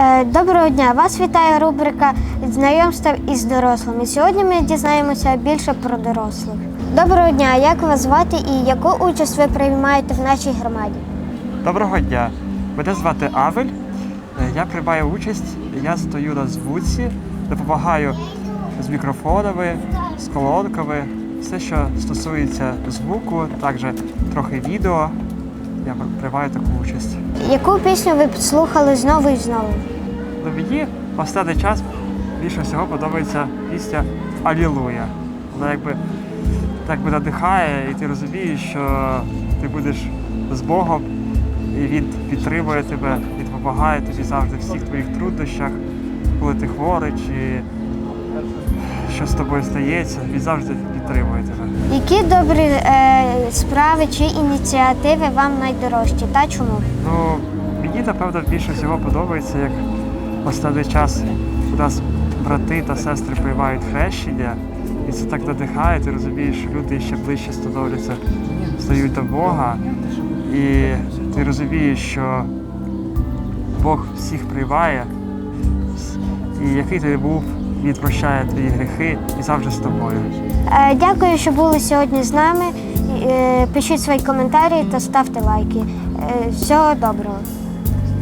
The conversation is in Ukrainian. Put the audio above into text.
Е, Доброго дня! Вас вітає рубрика знайомства із дорослими. Сьогодні ми дізнаємося більше про дорослих. Доброго дня! Як вас звати і яку участь ви приймаєте в нашій громаді? Доброго дня. Мене звати Авель. Е, Я приймаю участь, я стою на звуці, допомагаю з мікрофонами, з колонками, все, що стосується звуку, також трохи відео. Я приймаю таку участь. Яку пісню ви слухали знову і знову? Ну, мені в останній час більше всього подобається пісня Алілуя. Вона якби так би надихає, і ти розумієш, що ти будеш з Богом, і Він підтримує тебе, він допомагає тобі завжди в всіх твоїх труднощах, коли ти хворий, чи що з тобою стається, він завжди підтримує тебе. Які добрі е, справи чи ініціативи вам найдорожчі та чому? Ну, мені напевно більше всього подобається, як останній час у нас брати та сестри приймають хрещення, і це так надихає, ти розумієш, що люди ще ближче становляться, стають до Бога, і ти розумієш, що Бог всіх приймає, і який ти був, він прощає твої гріхи і завжди з тобою. Е, Дякую, що були сьогодні з нами. Е, Пишіть свої коментарі та ставте лайки. Е, Всього доброго.